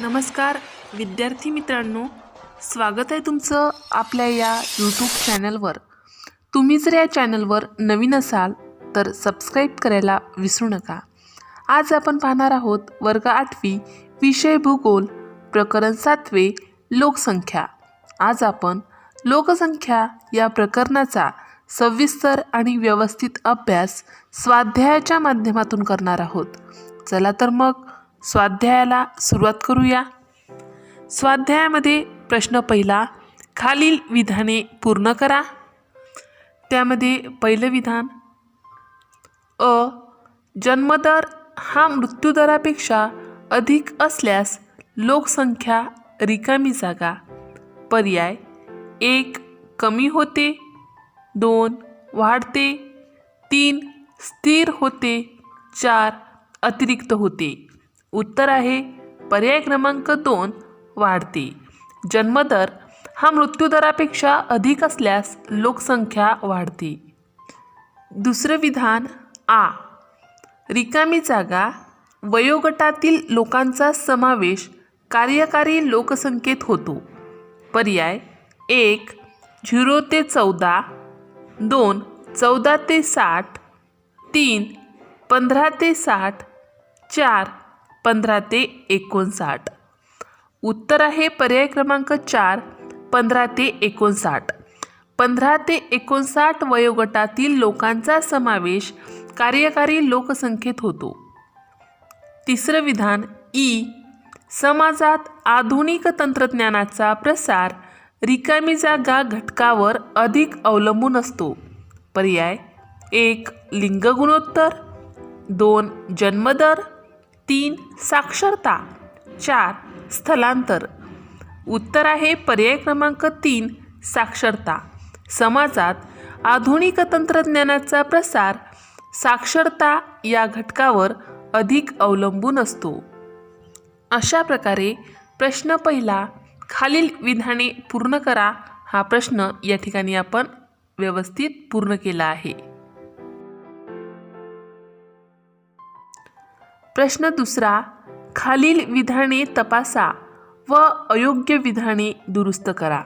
नमस्कार विद्यार्थी मित्रांनो. स्वागत आहे तुमचं आपल्या या यूट्यूब चॅनलवर तुम्ही जर या चॅनलवर नवीन असाल तर सबस्क्राईब करायला विसरू नका. आज आपण पाहणार आहोत वर्ग आठवी विषय भूगोल प्रकरण सातवे लोकसंख्या. आज आपण लोकसंख्या या प्रकरणाचा सविस्तर आणि व्यवस्थित अभ्यास स्वाध्यायाच्या माध्यमातून करणार आहोत. चला तर मग स्वाध्यायाला सुरुवात करूया. स्वाध्यायामध्ये प्रश्न पहिला खालील विधाने पूर्ण करा. त्यामध्ये पहिलं विधान अ जन्मदर हा मृत्यूदरापेक्षा अधिक असल्यास लोकसंख्या रिकामी जागा. पर्याय एक कमी होते. दोन वाढते. तीन स्थिर होते. चार अतिरिक्त होते. उत्तर आहे पर्याय क्रमांक दोन वाढते. जन्मदर हा मृत्यूदरापेक्षा अधिक असल्यास लोकसंख्या वाढते. दुसरं विधान आ. रिकामी जागा वयोगटातील लोकांचा समावेश कार्यकारी लोकसंख्येत होतो. पर्याय एक झिरो ते चौदा दोन चौदा ते साठ तीन पंधरा ते साठ चार पंधरा ते एकोणसाठ. उत्तर आहे पर्याय क्रमांक चार पंधरा ते एकोणसाठ. पंधरा ते एकोणसाठ वयोगटातील लोकांचा समावेश कार्यकारी लोकसंख्येत होतो. तिसरं विधान ई समाजात आधुनिक तंत्रज्ञानाचा प्रसार रिकामी जागा घटकावर अधिक अवलंबून असतो. पर्याय एक लिंग गुणोत्तर दोन जन्मदर. तीन साक्षरता. चार स्थलांतर. उत्तर आहे पर्याय क्रमांक तीन साक्षरता. समाजात आधुनिक तंत्रज्ञानाचा प्रसार साक्षरता या घटकावर अधिक अवलंबून असतो. अशा प्रकारे प्रश्न पहिला खालील विधाने पूर्ण करा हा प्रश्न या ठिकाणी आपण व्यवस्थित पूर्ण केला आहे. प्रश्न दुसरा खालील विधाने तपासा व अयोग्य विधाने दुरुस्त करा.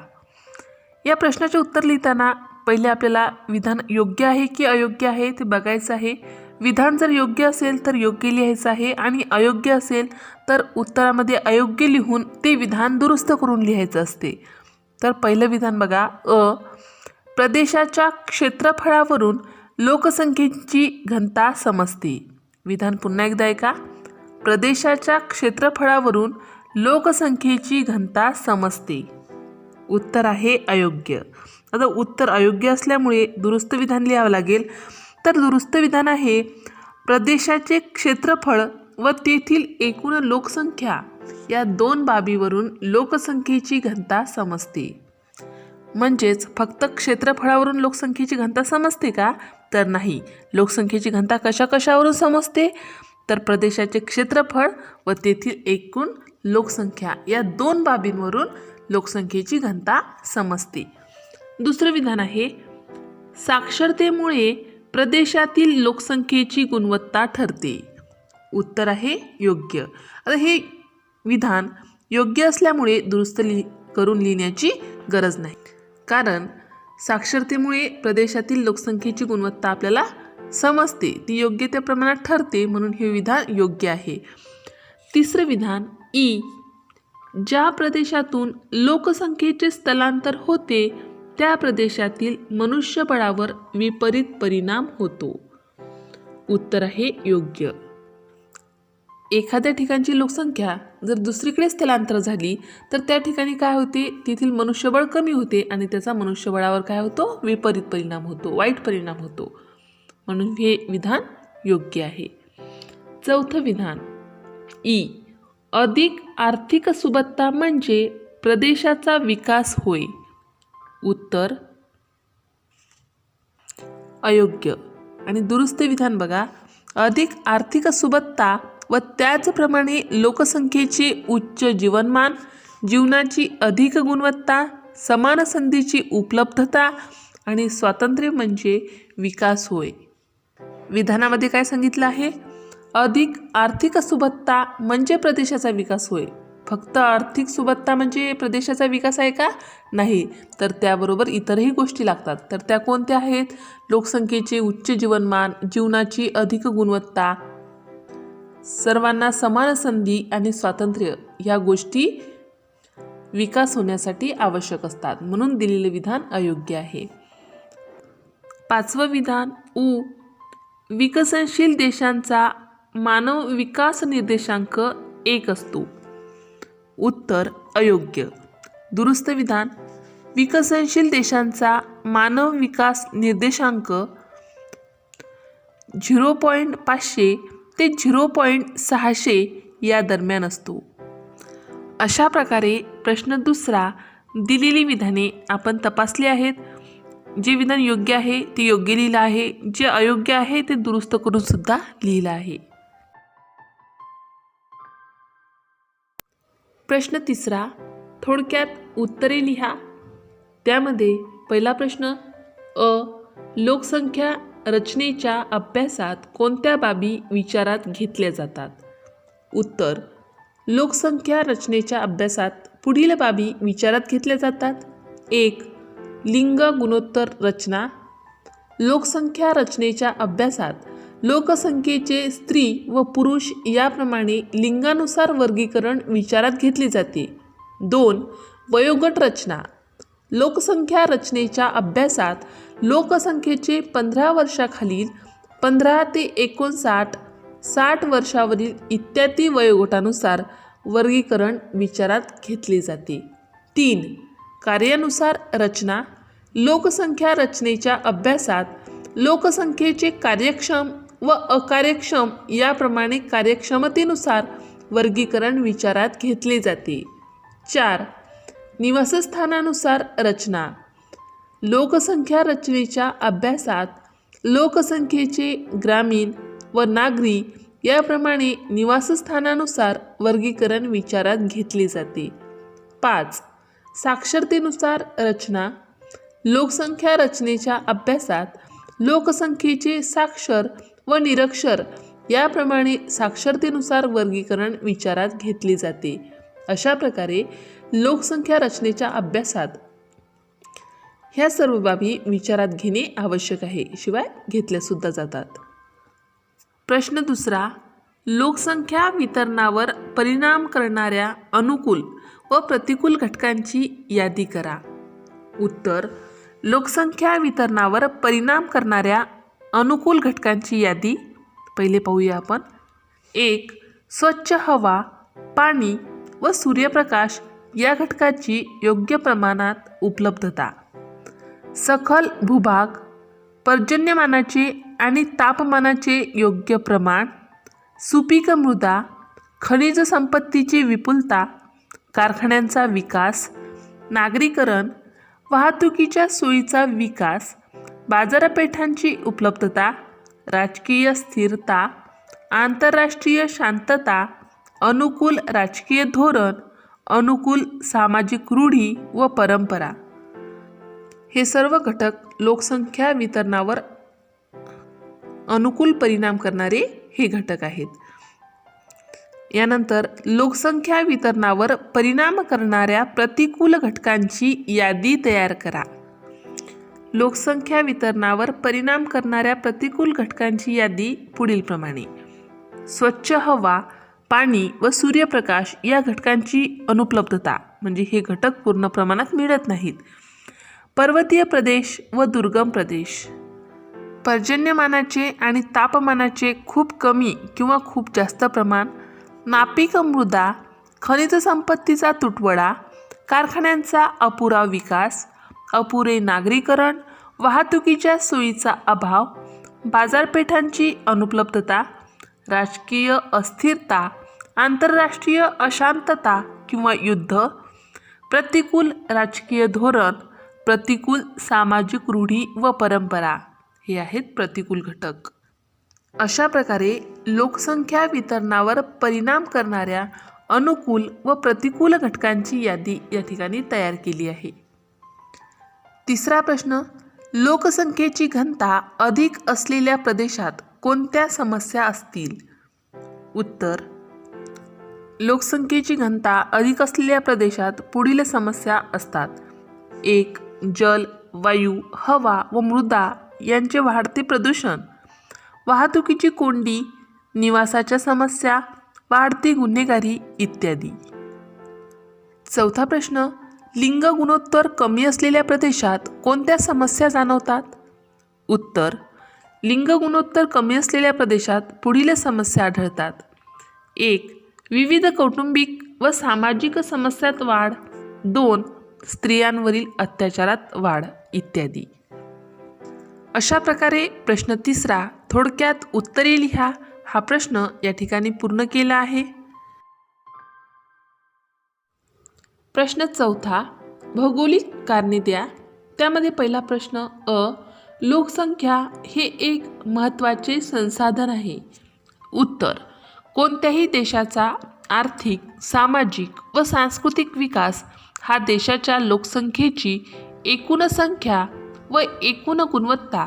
या प्रश्नाचे उत्तर लिहिताना पहिले आपल्याला विधान योग्य आहे की अयोग्य आहे ते बघायचं आहे. विधान जर योग्य असेल तर योग्य लिहायचं आहे आणि अयोग्य असेल तर उत्तरामध्ये अयोग्य लिहून ते विधान दुरुस्त करून लिहायचं असते. तर पहिलं विधान बघा अ प्रदेशाच्या क्षेत्रफळावरून लोकसंख्येची घनता समजते. विधान पुन्हा एकदा ऐका. प्रदेशाच्या क्षेत्रफळावरून लोकसंख्येची घनता समजते. उत्तर आहे अयोग्य. आता उत्तर अयोग्य असल्यामुळे दुरुस्त विधान लिहावं लागेल. तर दुरुस्त विधान आहे प्रदेशाचे क्षेत्रफळ व तेथील एकूण लोकसंख्या या दोन बाबीवरून लोकसंख्येची घनता समजते. म्हणजेच फक्त क्षेत्रफळावरून लोकसंख्येची घनता समजते का? तर नाही. लोकसंख्येची घनता कशा कशावरून समजते? तर प्रदेशाचे क्षेत्रफळ व तेथील एकूण लोकसंख्या या दोन बाबींवरून लोकसंख्येची घनता समजते. दुसरं विधान आहे साक्षरतेमुळे प्रदेशातील लोकसंख्येची गुणवत्ता ठरते. उत्तर आहे योग्य. आता हे विधान योग्य असल्यामुळे दुरुस्त लि करून लिहिण्याची गरज नाही. कारण साक्षरतेमुळे प्रदेशातील लोकसंख्येची गुणवत्ता आपल्याला समजते. ती योग्य त्या प्रमाणात ठरते म्हणून हे विधान योग्य आहे. तिसरं विधान ई. ज्या प्रदेशातून लोकसंख्येचे स्थलांतर होते त्या प्रदेशातील मनुष्यबळावर विपरीत परिणाम होतो. उत्तर आहे योग्य. एखाद्या ठिकाणची लोकसंख्या जर दुसरीकडे स्थलांतर झाली तर त्या ठिकाणी काय होते? तेथील मनुष्यबळ कमी होते आणि त्याचा मनुष्यबळावर काय होतो? विपरीत परिणाम होतो वाईट परिणाम होतो. म्हणून हे विधान योग्य आहे. चौथं विधान. ई. अधिक आर्थिक सुबत्ता म्हणजे प्रदेशाचा विकास होय. उत्तर. अयोग्य. आणि दुरुस्त विधान बघा. अधिक आर्थिक सुबत्ता व त्याचप्रमाणे लोकसंख्येचे उच्च जीवनमान जीवनाची अधिक गुणवत्ता समान संधीची उपलब्धता आणि स्वातंत्र्य म्हणजे विकास होय. विधानामध्ये काय सांगितलं आहे? अधिक आर्थिक सुबत्ता म्हणजे प्रदेशाचा विकास होय. फक्त आर्थिक सुबत्ता म्हणजे प्रदेशाचा विकास आहे का? नाही. तर त्याबरोबर इतरही गोष्टी लागतात. तर त्या कोणत्या आहेत? लोकसंख्येचे उच्च जीवनमान जीवनाची अधिक गुणवत्ता सर्वांना समान संधी आणि स्वातंत्र्य ह्या गोष्टी विकास होण्यासाठी आवश्यक असतात. म्हणून दिलेले विधान अयोग्य आहे. पाचवं विधान उ विकसनशील देशांचा मानव विकास निर्देशांक एक असतो. उत्तर अयोग्य. दुरुस्त विधान विकसनशील देशांचा मानव विकास निर्देशांक झिरो पॉईंट पाचशे ते झिरो पॉईंट सहाशे या दरम्यान असतो. अशा प्रकारे प्रश्न दुसरा दिलेली विधाने आपण तपासली आहेत. जे विधान योग्य आहे ते योग्य लिहिलं आहे. जे अयोग्य आहे ते दुरुस्त करून सुद्धा लिहिलं आहे. प्रश्न तिसरा थोडक्यात उत्तरे लिहा. त्यामध्ये पहिला प्रश्न अ लोकसंख्या रचनेच्या अभ्यासात कोणत्या बाबी विचारात घेतल्या जातात? उत्तर लोकसंख्या रचनेच्या अभ्यासात पुढील बाबी विचारात घेतल्या जातात. एक लिंग गुणोत्तर रचना. लोकसंख्या रचनेच्या अभ्यासात लोकसंख्येचे स्त्री व पुरुष याप्रमाणे लिंगानुसार वर्गीकरण विचारात घेतले जाते. दोन वयोगट रचना. लोकसंख्या रचनेच्या अभ्यासात लोकसंख्येचे पंधरा वर्षाखालील पंधरा ते एकोणसाठ साठ वर्षावरील इत्यादी वयोगटानुसार वर्गीकरण विचारात घेतले जाते. तीन कार्यानुसार रचना. लोकसंख्या रचनेच्या अभ्यासात लोकसंख्येचे कार्यक्षम व अकार्यक्षम याप्रमाणे कार्यक्षमतेनुसार वर्गीकरण विचारात घेतले जाते. चार निवासस्थानानुसार रचना. लोकसंख्या रचनेच्या अभ्यासात लोकसंख्येचे ग्रामीण व नागरी याप्रमाणे निवासस्थानानुसार वर्गीकरण विचारात घेतले जाते. पाच. साक्षरतेनुसार रचना. लोकसंख्या रचनेच्या अभ्यासात लोकसंख्येचे साक्षर व निरक्षर याप्रमाणे साक्षरतेनुसार वर्गीकरण विचारात घेतले जाते. अशा प्रकारे लोकसंख्या रचनेच्या अभ्यासात ह्या सर्व बाबी विचारात घेणे आवश्यक आहे. शिवाय घेतल्यासुद्धा जातात. प्रश्न दुसरा लोकसंख्या वितरणावर परिणाम करणाऱ्या अनुकूल व प्रतिकूल घटकांची यादी करा. उत्तर लोकसंख्या वितरणावर परिणाम करणाऱ्या अनुकूल घटकांची यादी. पहिले पाहूया आपण. एक स्वच्छ हवा पाणी व सूर्यप्रकाश या घटकाची योग्य प्रमाणात उपलब्धता. सखल भूभाग पर्जन्यमानाचे आणि तापमानाचे योग्य प्रमाण सुपीक मृदा खनिज संपत्तीची विपुलता कारखान्यांचा विकास नागरीकरण वाहतुकीच्या सोयीचा विकास बाजारपेठांची उपलब्धता राजकीय स्थिरता आंतरराष्ट्रीय शांतता अनुकूल राजकीय धोरण अनुकूल सामाजिक रूढी व परंपरा. हे सर्व घटक लोकसंख्या वितरणावर अनुकूल परिणाम करणारे हे घटक आहेत. यानंतर लोकसंख्या वितरणावर परिणाम करणाऱ्या प्रतिकूल घटकांची यादी तयार करा. लोकसंख्या वितरणावर परिणाम करणाऱ्या प्रतिकूल घटकांची यादी पुढीलप्रमाणे स्वच्छ हवा पाणी व सूर्यप्रकाश या घटकांची अनुपलब्धता म्हणजे हे घटक पूर्ण प्रमाणात मिळत नाहीत. पर्वतीय प्रदेश व दुर्गम प्रदेश. पर्जन्यमानाचे आणि तापमानाचे खूप कमी किंवा खूप जास्त प्रमाण नापीक मृदा खनिज संपत्तीचा तुटवडा कारखान्यांचा अपुरा विकास अपुरे नागरीकरण वाहतुकीच्या सोयीचा अभाव बाजारपेठांची अनुपलब्धता राजकीय अस्थिरता आंतरराष्ट्रीय अशांतता किंवा युद्ध प्रतिकूल राजकीय धोरण प्रतिकूल सामाजिक रूढी व परंपरा. हे आहेत प्रतिकूल घटक. अशा प्रकारे लोकसंख्या वितरणावर परिणाम करणाऱ्या अनुकूल व प्रतिकूल घटकांची यादी या ठिकाणी तयार केली आहे. तिसरा प्रश्न लोकसंख्येची घनता अधिक असलेल्या प्रदेशात कोणत्या समस्या असतील? उत्तर लोकसंख्येची घनता अधिक असलेल्या प्रदेशात पुढील समस्या असतात. एक जल वायू हवा व मृदा यांचे वाढते प्रदूषण. वाहतुकीची कोंडी निवासाच्या समस्या वाढती गुन्हेगारी इत्यादी. चौथा प्रश्न लिंग गुणोत्तर कमी असलेल्या प्रदेशात कोणत्या समस्या जाणवतात? उत्तर लिंग गुणोत्तर कमी असलेल्या प्रदेशात पुढील समस्या आढळतात. एक विविध कौटुंबिक व सामाजिक समस्यात वाढ. दोन स्त्रियांवरील अत्याचारात वाढ इत्यादी. अशा प्रकारे प्रश्न तिसरा थोडक्यात उत्तरे लिहा हा प्रश्न या ठिकाणी पूर्ण केला आहे. प्रश्न चौथा भौगोलिक कारणे द्या. त्यामध्ये पहिला प्रश्न अ लोकसंख्या हे एक महत्त्वाचे संसाधन आहे. उत्तर कोणत्याही देशाचा आर्थिक सामाजिक व सांस्कृतिक विकास हा देशाच्या लोकसंख्येची एकूण संख्या व एकूण गुणवत्ता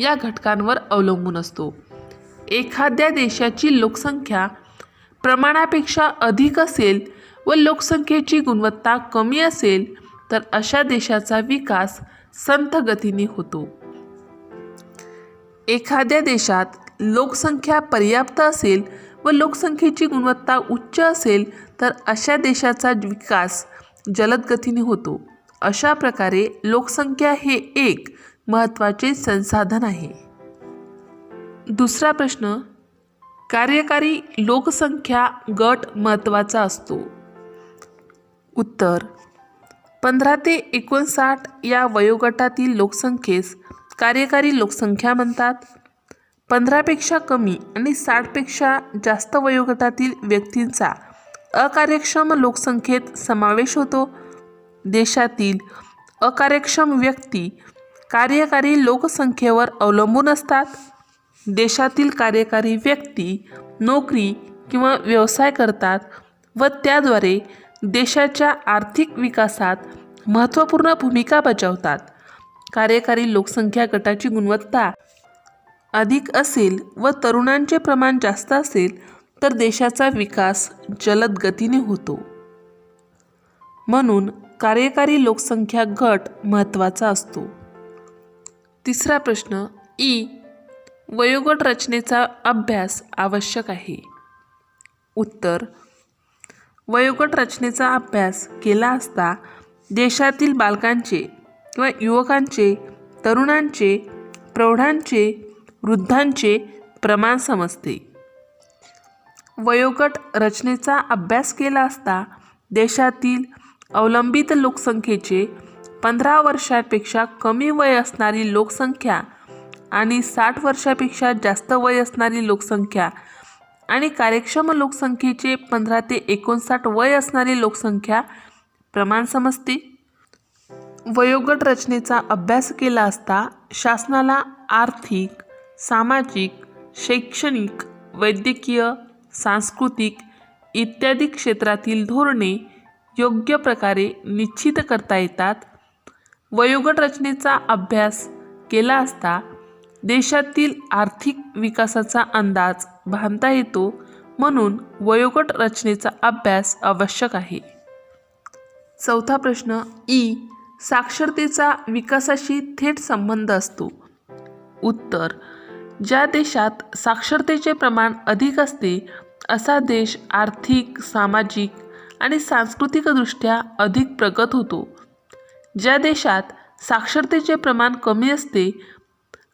या घटकांवर अवलंबून असतो. एखाद्या देशाची लोकसंख्या प्रमाणापेक्षा अधिक असेल व लोकसंख्येची गुणवत्ता कमी असेल तर अशा देशाचा विकास संथ गतीने होतो. एखाद्या देशात लोकसंख्या पर्याप्त असेल व लोकसंख्येची गुणवत्ता उच्च असेल तर अशा देशाचा विकास जलद गतीने होतो. अशा प्रकारे लोकसंख्या हे एक महत्त्वाचे संसाधन आहे. दुसरा प्रश्न कार्यकारी लोकसंख्या गट महत्त्वाचा असतो? उत्तर पंधरा ते एकोणसाठ या वयोगटातील लोकसंख्येस कार्यकारी लोकसंख्या म्हणतात. पंधरापेक्षा कमी आणि साठपेक्षा जास्त वयोगटातील व्यक्तींचा अकार्यक्षम लोकसंख्येत समावेश होतो. देशातील अकार्यक्षम व्यक्ती कार्यकारी लोकसंख्येवर अवलंबून असतात. देशातील कार्यकारी व्यक्ती नोकरी किंवा व्यवसाय करतात व त्याद्वारे देशाच्या आर्थिक विकासात महत्त्वपूर्ण भूमिका बजावतात. कार्यकारी लोकसंख्या गटाची गुणवत्ता अधिक असेल व तरुणांचे प्रमाण जास्त असेल तर देशाचा विकास जलद गतीने होतो. म्हणून कार्यकारी लोकसंख्या गट महत्त्वाचा असतो. तिसरा प्रश्न ई वयोगट रचनेचा अभ्यास आवश्यक आहे. उत्तर वयोगट रचनेचा अभ्यास केला असता देशातील बालकांचे किंवा युवकांचे तरुणांचे प्रौढांचे वृद्धांचे प्रमाण समजते. वयोगट रचनेचा अभ्यास केला असता देशातील अवलंबित लोकसंख्येचे पंधरा वर्षापेक्षा कमी वय असणारी लोकसंख्या आणि साठ वर्षापेक्षा जास्त वय असणारी लोकसंख्या आणि कार्यक्षम लोकसंख्येचे पंधरा ते एकोणसाठ वय असणारी लोकसंख्या प्रमाण समजते. वयोगट रचनेचा अभ्यास केला असता शासनाला आर्थिक सामाजिक शैक्षणिक वैद्यकीय सांस्कृतिक इत्यादी क्षेत्रातील धोरणे योग्य प्रकारे निश्चित करता येतात. वयोगट रचनेचा अभ्यास केला असता देशातील आर्थिक विकासाचा अंदाज बांधता येतो म्हणून वयोगट रचनेचा अभ्यास आवश्यक आहे. चौथा प्रश्न ई. साक्षरतेचा विकासाशी थेट संबंध असतो. उत्तर. ज्या देशात साक्षरतेचे प्रमाण अधिक असते असा देश आर्थिक सामाजिक आणि सांस्कृतिकदृष्ट्या अधिक प्रगत होतो. ज्या देशात साक्षरतेचे प्रमाण कमी असते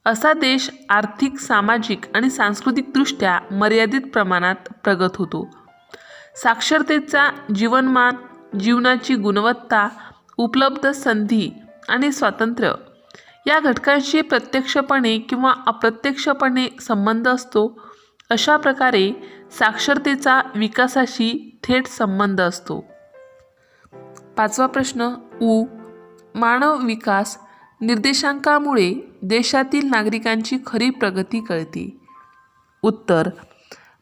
असा देश आर्थिक सामाजिक आणि सांस्कृतिकदृष्ट्या मर्यादित प्रमाणात प्रगत होतो. साक्षरतेचा जीवनमान जीवनाची गुणवत्ता उपलब्ध संधी आणि स्वातंत्र्य या घटकांशी प्रत्यक्षपणे किंवा अप्रत्यक्षपणे संबंध असतो अशा प्रकारे साक्षरतेचा विकासाशी थेट संबंध असतो. पाचवा प्रश्न ऊ मानव विकास निर्देशांकामुळे देशातील नागरिकांची खरी प्रगती कळते. उत्तर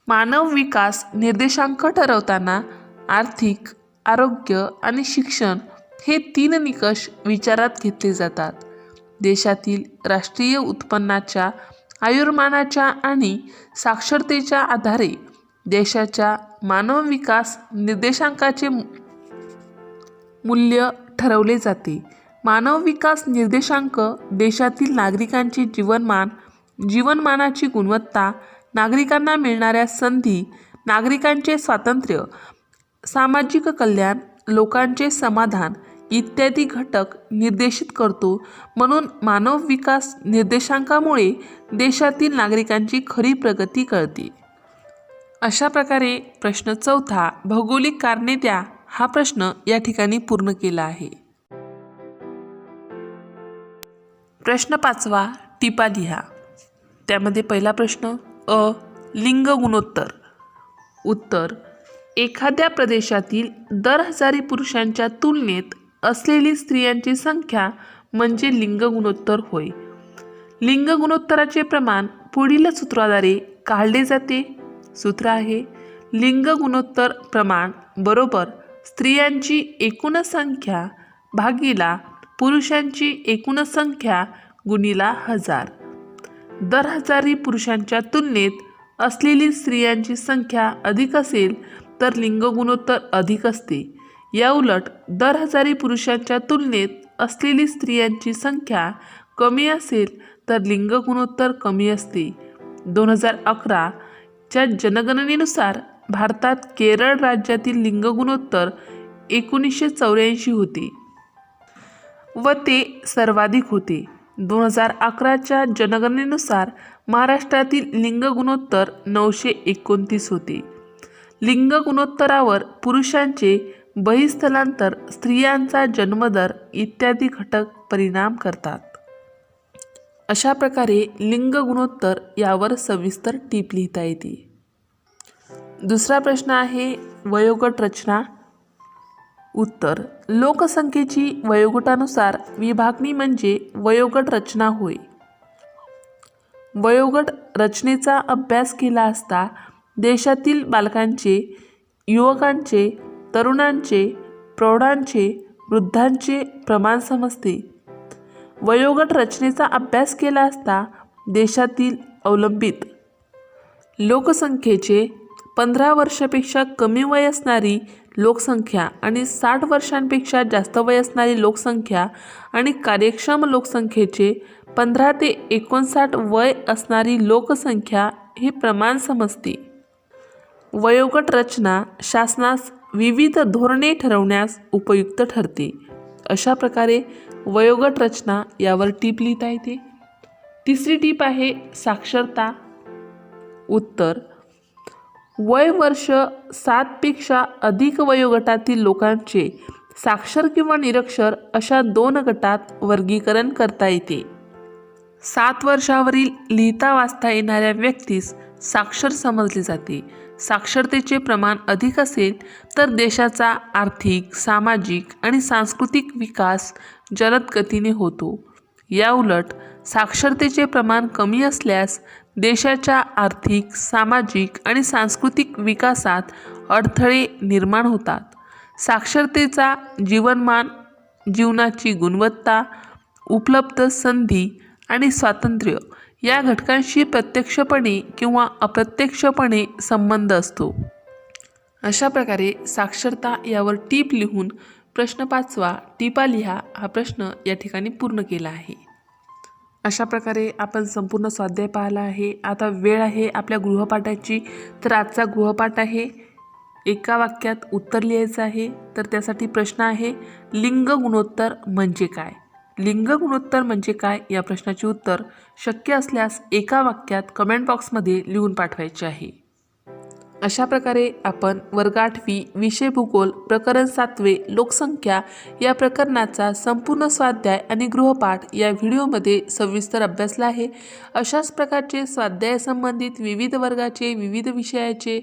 मानव विकास निर्देशांक ठरवताना आर्थिक आरोग्य आणि शिक्षण हे तीन निकष विचारात घेतले जातात. देशातील राष्ट्रीय उत्पन्नाच्या आयुर्मानाच्या आणि साक्षरतेच्या आधारे देशाच्या मानव विकास निर्देशांकाचे मूल्य ठरवले जाते. मानव विकास निर्देशांक देशातील नागरिकांचे जीवनमान जीवनमानाची गुणवत्ता नागरिकांना मिळणाऱ्या संधी नागरिकांचे स्वातंत्र्य सामाजिक कल्याण लोकांचे समाधान इत्यादी घटक निर्देशित करतो. म्हणून मानव विकास निर्देशांकामुळे देशातील नागरिकांची खरी प्रगती कळते. अशा प्रकारे प्रश्न चौथा भौगोलिक कारणे द्या हा प्रश्न या ठिकाणी पूर्ण केला आहे. प्रश्न पाचवा टिपा लिहा. त्यामध्ये पहिला प्रश्न अ लिंग गुणोत्तर. उत्तर एखाद्या प्रदेशातील दर हजारी पुरुषांच्या तुलनेत असलेली स्त्रियांची संख्या म्हणजे लिंग गुणोत्तर होय. लिंग गुणोत्तराचे प्रमाण पुढील सूत्राद्वारे काढले जाते. सूत्र आहे. लिंग गुणोत्तर प्रमाण बरोबर स्त्रियांची एकूण संख्या भागीला पुरुषांची एकूण संख्या गुणिला हजार. दर हजारी पुरुषांच्या तुलनेत असलेली स्त्रियांची संख्या अधिक असेल तर लिंग गुणोत्तर अधिक असते. याउलट दर हजारी पुरुषांच्या तुलनेत असलेली स्त्रियांची संख्या कमी असेल तर लिंग गुणोत्तर कमी असते. दोन हजार अकरा च्या जनगणनेनुसार भारतात केरळ राज्यातील लिंग गुणोत्तर एकोणीसशे चौऱ्याऐंशी होते व ते सर्वाधिक होते. दोन हजार अकराच्या जनगणनेनुसार महाराष्ट्रातील लिंग गुणोत्तर नऊशे एकोणतीस होते. लिंग गुणोत्तरावर पुरुषांचे बहिस्थलांतर स्त्रियांचा जन्मदर इत्यादी घटक परिणाम करतात. अशा प्रकारे लिंग गुणोत्तर यावर सविस्तर टीप लिहिता येते. दुसरा प्रश्न आहे वयोगट रचना. उत्तर लोकसंख्येची वयोगटानुसार विभागणी म्हणजे वयोगट रचना होय. वयोगट रचनेचा अभ्यास केला असता देशातील बालकांचे युवकांचे तरुणांचे प्रौढांचे वृद्धांचे प्रमाण समजते. वयोगट रचनेचा अभ्यास केला असता देशातील अवलंबित लोकसंख्येचे पंधरा वर्षापेक्षा कमी वय असणारी लोकसंख्या आणि साठ वर्षांपेक्षा जास्त वय असणारी लोकसंख्या आणि कार्यक्षम लोकसंख्येचे पंधरा ते एकोणसाठ वय असणारी लोकसंख्या हे प्रमाण समजते. वयोगट रचना शासनास विविध धोरणे ठरवण्यास उपयुक्त ठरते. अशा प्रकारे वयोगट रचना यावर टीप लिहिता येते. तिसरी टीप आहे साक्षरता. उत्तर वय वर्ष सातपेक्षा अधिक वयोगटातील लोकांचे साक्षर किंवा निरक्षर अशा दोन गटात वर्गीकरण करता येते. सात वर्षावरील लिहिता वाचता येणाऱ्या व्यक्तीस साक्षर समजले जाते. साक्षरतेचे प्रमाण अधिक असेल तर देशाचा आर्थिक सामाजिक आणि सांस्कृतिक विकास जलद गतीने होतो. याउलट साक्षरतेचे प्रमाण कमी असल्यास देशाच्या आर्थिक सामाजिक आणि सांस्कृतिक विकासात अडथळे निर्माण होतात. साक्षरतेचा जीवनमान जीवनाची गुणवत्ता उपलब्ध संधी आणि स्वातंत्र्य या घटकांशी प्रत्यक्षपणे किंवा अप्रत्यक्षपणे संबंध असतो. अशा प्रकारे साक्षरता यावर टीप लिहून प्रश्न पाचवा टिपा लिहा हा प्रश्न या ठिकाणी पूर्ण केला आहे. अशा प्रकारे आपण संपूर्ण स्वाध्याय पाहिला आहे. आता वेळ आहे आपल्या गृहपाठाची. तर आजचा गृहपाठ आहे एका वाक्यात उत्तर लिहायचं आहे. तर त्यासाठी प्रश्न आहे लिंग गुणोत्तर म्हणजे काय? लिंग गुणोत्तर म्हणजे काय? या प्रश्नाचे उत्तर शक्य असल्यास एका वाक्यात कमेंट बॉक्समध्ये लिहून पाठवायचे आहे. अशा प्रकारे आपण वर्ग आठवी विषय भूगोल प्रकरण सातवे लोकसंख्या या प्रकरणाचा संपूर्ण स्वाध्याय आणि गृहपाठ या व्हिडिओमध्ये सविस्तर अभ्यासला आहे. अशाच प्रकारचे स्वाध्यायासंबंधित विविध वर्गाचे विविध विषयाचे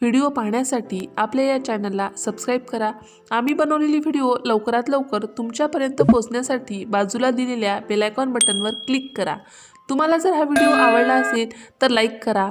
व्हिडिओ पाहण्यासाठी आपल्या या चॅनलला सबस्क्राईब करा. आम्ही बनवलेली व्हिडिओ लवकरात लवकर तुमच्यापर्यंत पोहोचण्यासाठी बाजूला दिलेल्या बेलायकॉन बटनवर क्लिक करा. तुम्हाला जर हा व्हिडिओ आवडला असेल तर लाईक करा.